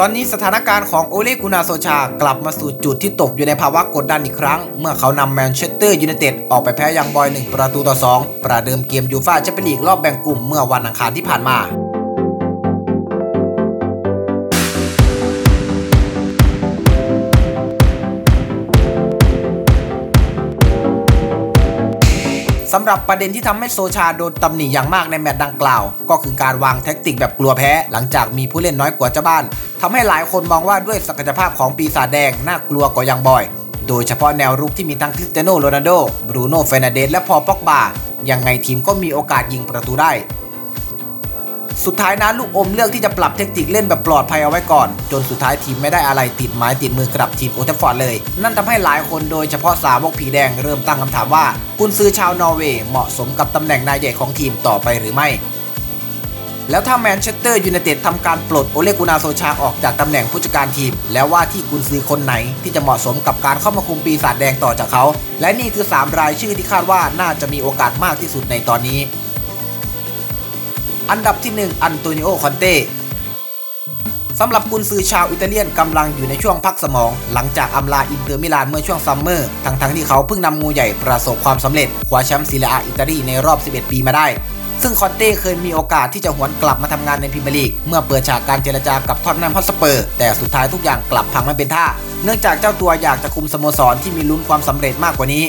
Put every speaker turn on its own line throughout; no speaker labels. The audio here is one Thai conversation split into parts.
ตอนนี้สถานการณ์ของโอเลกุนาโซชากลับมาสู่จุดที่ตกอยู่ในภาวะกดดันอีกครั้ง เมื่อเขานำแมนเชสเตอร์ยูไนเต็ดออกไปแพ้ยังบอย 1 ประตูต่อ 2 ประเดิมเกมยูฟ่าแชมเปี้ยนลีกรอบแบ่งกลุ่มเมื่อวันอังคารที่ผ่านมา สำหรับประเด็นที่ทำให้โซชาโดนตำหนิอย่างมากในแมตช์ดังกล่าว ก็คือการวางแท็กติกแบบกลัวแพ้ หลังจากมีผู้เล่นน้อยกว่าเจ้าบ้านทำให้หลายคนมองว่าด้วยศักยภาพของปีศาจแดงน่ากลัวกว่ายังบอย โดยเฉพาะแนวรุกที่มีทั้งคริสเตียโนโรนัลโดบรูโน่เฟรนันเดสและพอป็อกบายังไงทีมก็มีโอกาสยิงประตูได้ สุดท้ายนะลูกอมเลือกที่จะปรับเทคนิคเล่นแบบปลอดภัยเอาไว้ก่อน จนสุดท้ายทีมไม่ได้อะไรติดไม้ติดมือกลับทีมโอเทฟฟอร์ดเลย นั่นทำให้หลายคนโดยเฉพาะสาวกผีแดงเริ่มตั้งคำถามว่า กุนซือชาวนอร์เวย์เหมาะสมกับตำแหน่งนายใหญ่ของทีมต่อไปหรือไม่แล้วถ้าแมนเชสเตอร์ยูไนเต็ดทำการปลดโอเลกุนาโซชาออกจากตำแหน่งผู้จัดการทีม แล้วว่าที่กุนซือคนไหนที่จะเหมาะสมกับการเข้ามาคุมปีศาจแดงต่อจากเขา และนี่คือ 3 รายชื่อที่คาดว่าน่าจะมีโอกาสมากที่สุดในตอนนี้ อันดับที่ 1 อันโตนิโอ คอนเต้สำหรับกุนซือชาวอิตาเลียนกำลังอยู่ในช่วงพักสมอง หลังจากอำลาอินเตอร์มิลานเมื่อช่วงซัมเมอร์ ทั้งๆที่เขาเพิ่งนำงูใหญ่ประสบความสำเร็จคว้าแชมป์ซีเรียอาอิตาลีในรอบ 11 ปีมาได้ ซึ่งคอนเต้เคยมีโอกาสที่จะหวนกลับมาทำงานในพรีเมียร์ลีก เมื่อเปิดฉากการเจรจากับท็อตแนมฮอตสเปอร์ แต่สุดท้ายทุกอย่างกลับพังไม่เป็นท่า เนื่องจากเจ้าตัวอยากจะคุมสโมสรที่มีลุ้นความสำเร็จมากกว่านี้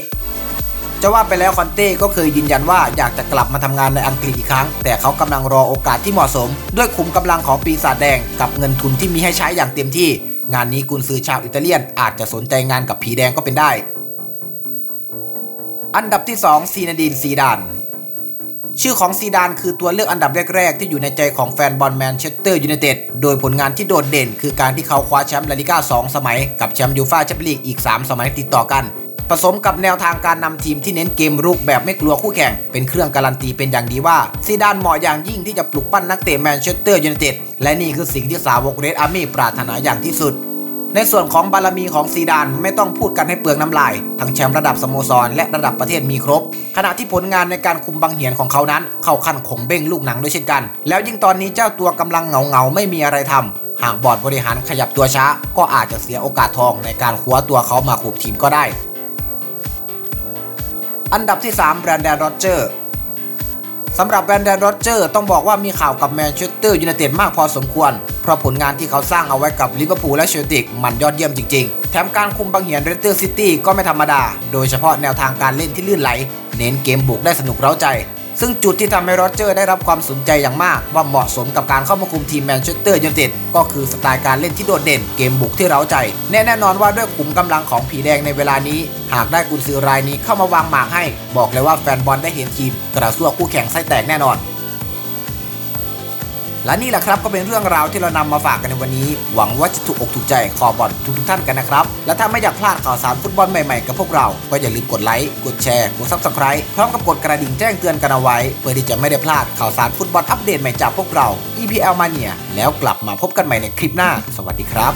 จะว่าไปแล้วคอนเต้ก็เคยยืนยันว่าอยากจะกลับมาทำงานในอังกฤษอีกครั้ง แต่เขากำลังรอโอกาสที่เหมาะสม ด้วยขุมกำลังของปีศาจแดง กับเงินทุนที่มีให้ใช้อย่างเต็มที่ งานนี้กุนซือชาวอิตาเลียน อาจจะสนใจงานกับผีแดงก็เป็นได้ อันดับที่ 2 ซีนาดีนซีดานชื่อของซีดานคือตัวเลือกอันดับแรก ๆ ที่อยู่ในใจของแฟนบอลแมนเชสเตอร์ยูไนเต็ด โดยผลงานที่โดดเด่น คือการที่เขาคว้าแชมป์ลาลิก้า 2 สมัย กับแชมป์ยูฟ่าแชมเปี้ยนลีกอีก 3 สมัยติดต่อกัน ผสมกับแนวทางการนำทีมที่เน้นเกมรุกแบบไม่กลัวคู่แข่ง เป็นเครื่องการันตีเป็นอย่างดีว่าซีดานเหมาะอย่างยิ่งที่จะปลุกปั้นนักเตะแมนเชสเตอร์ยูไนเต็ดและนี่คือสิ่งที่สาวกเรดอาร์มี่ปรารถนาอย่างที่สุดในส่วนของบารมีของซีดานไม่ต้องพูดกันให้เปลืองน้ำลาย ทั้งแชมป์ระดับสโมสร และระดับประเทศมีครบ ขณะที่ผลงานในการคุมบังเหียนของเขานั้น เข้าขั้นขงเบ้งลูกหนังด้วยเช่นกัน แล้วยิ่งตอนนี้เจ้าตัวกำลังเหงาเงาๆไม่มีอะไรทำหากบอร์ดบริหารขยับตัวช้า ก็อาจจะเสียโอกาสทองในการคว้าตัวเขามาคุมทีมก็ได้ อันดับที่ 3 แบรนดนโรเจอร์สำหรับแบรนดนโรเจอร์ต้องบอกว่ามีข่าวกับแมนเชสเตอร์ยูไนเต็ดมากพอสมควร เพราะผลงานที่เขาสร้างเอาไว้กับลิเวอร์พูลและเชลติกมันยอดเยี่ยมจริงๆ แถมการคุมบังเหียนเรสเตอร์ซิตี้ก็ไม่ธรรมดา โดยเฉพาะแนวทางการเล่นที่ลื่นไหล เน้นเกมบุกได้สนุกเร้าใจ ซึ่งจุดที่ทำให้โรเจอร์ได้รับความสนใจอย่างมาก ว่าเหมาะสมกับการเข้ามาคุมทีมแมนเชสเตอร์ยูไนเต็ดก็คือสไตล์การเล่นที่โดดเด่นเกมบุกที่เร้าใจ แน่แน่นอนว่าด้วยขุมกำลังของผีแดงในเวลานี้ หากได้กุนซือรายนี้เข้ามาวางหมากให้ บอกเลยว่าแฟนบอลได้เห็นทีม กระซวกคู่แข่งไส้แตกแน่นอน และนี่แหละครับก็เป็นเรื่องราวที่เรานำมาฝากกันในวันนี้ หวังว่าจะถูกอกถูกใจคอบอลทุกๆท่านกันนะครับ และถ้าไม่อยากพลาดข่าวสารฟุตบอลใหม่ๆกับพวกเรา ก็อย่าลืมกดไลค์ กดแชร์ กดซับสไครต์พร้อมกับกดกระดิ่งแจ้งเตือนกันเอาไว้ เพื่อที่จะไม่ได้พลาดข่าวสารฟุตบอลอัปเดตใหม่จากพวกเรา EPL Mania แล้วกลับมาพบกันใหม่ในคลิปหน้า สวัสดีครับ